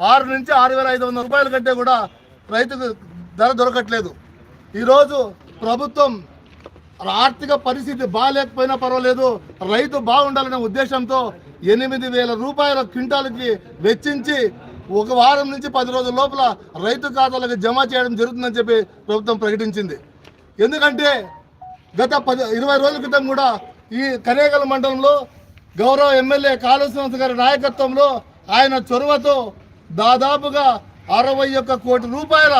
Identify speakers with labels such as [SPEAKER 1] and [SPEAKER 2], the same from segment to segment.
[SPEAKER 1] ఆరు నుంచి ఆరు వేల ఐదు వందల రూపాయల కంటే కూడా రైతుకు ధర దొరకట్లేదు. ఈరోజు ప్రభుత్వం ఆర్థిక పరిస్థితి బాగాలేకపోయినా పర్వాలేదు రైతు బాగుండాలనే ఉద్దేశంతో ఎనిమిది వేల రూపాయల క్వింటాల్కి వెచ్చించి ఒక వారం నుంచి పది రోజుల లోపల రైతు ఖాతాలకు జమ చేయడం జరుగుతుందని చెప్పి ప్రభుత్వం ప్రకటించింది. ఎందుకంటే గత పది ఇరవై రోజుల క్రితం కూడా ఈ కనేగల మండలంలో గౌరవ ఎమ్మెల్యే కాళేశ్వరం గారి నాయకత్వంలో ఆయన చొరవతో దాదాపుగా అరవై ఒక్క కోటి రూపాయల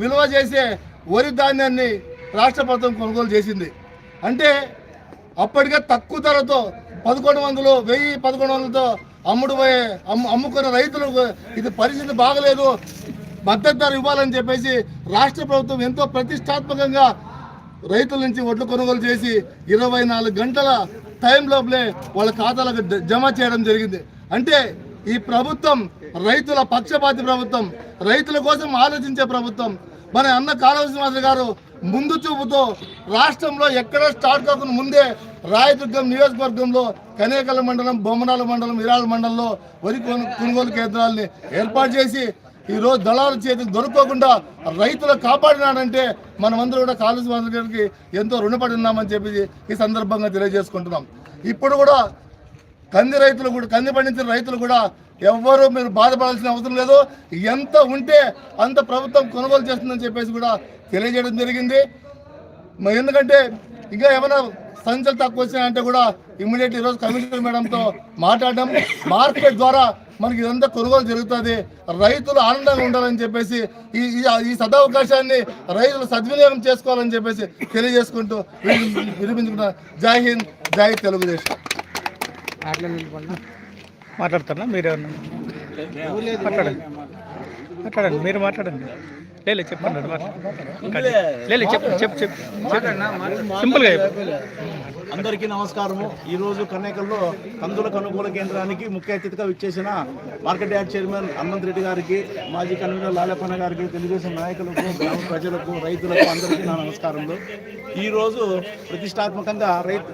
[SPEAKER 1] విలువ చేసే వరి ధాన్యాన్ని రాష్ట్ర ప్రభుత్వం కొనుగోలు చేసింది. అంటే అప్పటికే తక్కువ ధరతో పదకొండు వందలు వెయ్యి పదకొండు వందలతో అమ్ముడు పోయే అమ్ముకున్న రైతులకు ఇది పరిస్థితి బాగలేదు. మద్దతు ధర ఇవ్వాలని చెప్పేసి రాష్ట్ర ప్రభుత్వం ఎంతో ప్రతిష్టాత్మకంగా రైతుల నుంచి ఒడ్లు కొనుగోలు చేసి ఇరవై నాలుగు గంటల టైం లోపలే వాళ్ళ ఖాతాలకు జమ చేయడం జరిగింది. అంటే ఈ ప్రభుత్వం రైతుల పక్షపాతి ప్రభుత్వం రైతుల కోసం ఆలోచించే ప్రభుత్వం. మన అన్న కాళవశ్రీమాత్రి గారు ముందు చూపుతో రాష్ట్రంలో ఎక్కడ స్టార్ట్ కాకుండా ముందే రాయదుర్గం నియోజకవర్గంలో కనేకల మండలం బొమ్మనాల మండలం ఇరాల మండలంలో వరి కొను- కొనుగోలు కేంద్రాలని ఏర్పాటు చేసి ఈ రోజు దళాల చేతికి దొరకకుండా రైతులు కాపాడినాడంటే మనమందరూ కూడా కాళేశ్వర గారికి ఎంతో రుణపడి ఉన్నామని చెప్పి ఈ సందర్భంగా తెలియజేసుకుంటున్నాం. ఇప్పుడు కూడా కంది రైతులు కూడా కంది పండించిన రైతులు కూడా ఎవ్వరూ మీరు బాధపడాల్సిన అవసరం లేదు. ఎంత ఉంటే అంత ప్రభుత్వం కొనుగోలు చేస్తుందని చెప్పేసి కూడా తెలియజేయడం జరిగింది. మరి ఎందుకంటే ఇంకా ఏమైనా సంచులు తక్కువ వచ్చినాయంటే కూడా ఇమ్మీడియట్ ఈరోజు కమిషనర్ మేడంతో మాట్లాడడం. మార్కెట్ ద్వారా మనకి ఇదంతా కొనుగోలు జరుగుతుంది. రైతులు ఆనందంగా ఉండాలని చెప్పేసి ఈ ఈ- సదవకాశాన్ని రైతులు సద్వినియోగం చేసుకోవాలని చెప్పేసి తెలియజేసుకుంటూ విరమి- జై హింద్ జై తెలుగుదేశం.
[SPEAKER 2] మాట్లాడుతున్నా మీరు మాట్లాడండి. మాట్లాడండి మీరు మాట్లాడండి. లేదు చెప్పండి మాట్లాడండి. లేదు చెప్పు చెప్పు చెప్పు సింపుల్గా
[SPEAKER 3] అందరికీ నమస్కారము. ఈ రోజు కన్నేకల్లో కందుల కొనుగోలు కేంద్రానికి ముఖ్య అతిథిగా విచ్చేసిన market yard chairman Ananth Reddy గారికి మాజీ కన్వీనర్ లాలప్పన్న గారికి తెలుగుదేశం నాయకులకు గ్రామ ప్రజలకు రైతులకు అందరికీ నా నమస్కారములు. ఈ రోజు ప్రతిష్టాత్మకంగా రైతు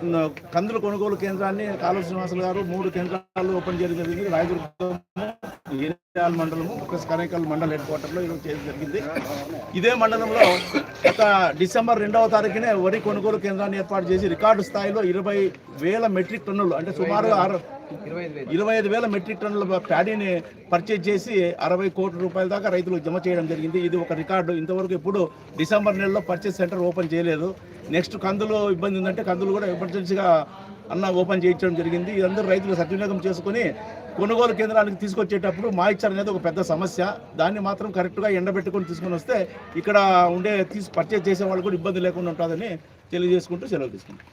[SPEAKER 3] కందుల కొనుగోలు కేంద్రాన్ని కాలువ శ్రీనివాసులు గారు మూడు కేంద్రాలు ఓపెన్ చేయడం జరిగింది. రాయదుర్గం ఏరియాల మండలము ప్లస్ మండల మండల్ హెడ్ క్వార్టర్లో ఈరోజు చేయడం జరిగింది. ఇదే మండలంలో ఒక డిసెంబర్ రెండవ తారీఖునే వరి కొనుగోలు కేంద్రాన్ని ఏర్పాటు చేసి రికార్డు స్థాయిలో ఇరవై వేల మెట్రిక్ టన్నులు అంటే సుమారు ఇరవై ఐదు వేల మెట్రిక్ టన్నుల ప్యాడీని పర్చేజ్ చేసి అరవై కోట్ల రూపాయల దాకా రైతులకు జమ చేయడం జరిగింది. ఇది ఒక రికార్డు. ఇంతవరకు ఇప్పుడు డిసెంబర్ నెలలో పర్చేజ్ సెంటర్ ఓపెన్ చేయలేదు. నెక్స్ట్ కందులు ఇబ్బంది ఉందంటే కందులు కూడా ఎమర్జెన్సీగా అన్న ఓపెన్ చేయించడం జరిగింది. ఇదందరూ రైతులు సద్వినియోగం చేసుకుని కొనుగోలు కేంద్రానికి తీసుకొచ్చేటప్పుడు మాయిచ్చర్ అనేది ఒక పెద్ద సమస్య. దాన్ని మాత్రం కరెక్ట్గా ఎండబెట్టుకొని తీసుకొని వస్తే ఇక్కడ ఉండే తీసి పర్చేజ్ చేసే వాళ్ళు కూడా ఇబ్బంది లేకుండా ఉంటుందని తెలియజేసుకుంటూ సెలవు తీసుకుంటాం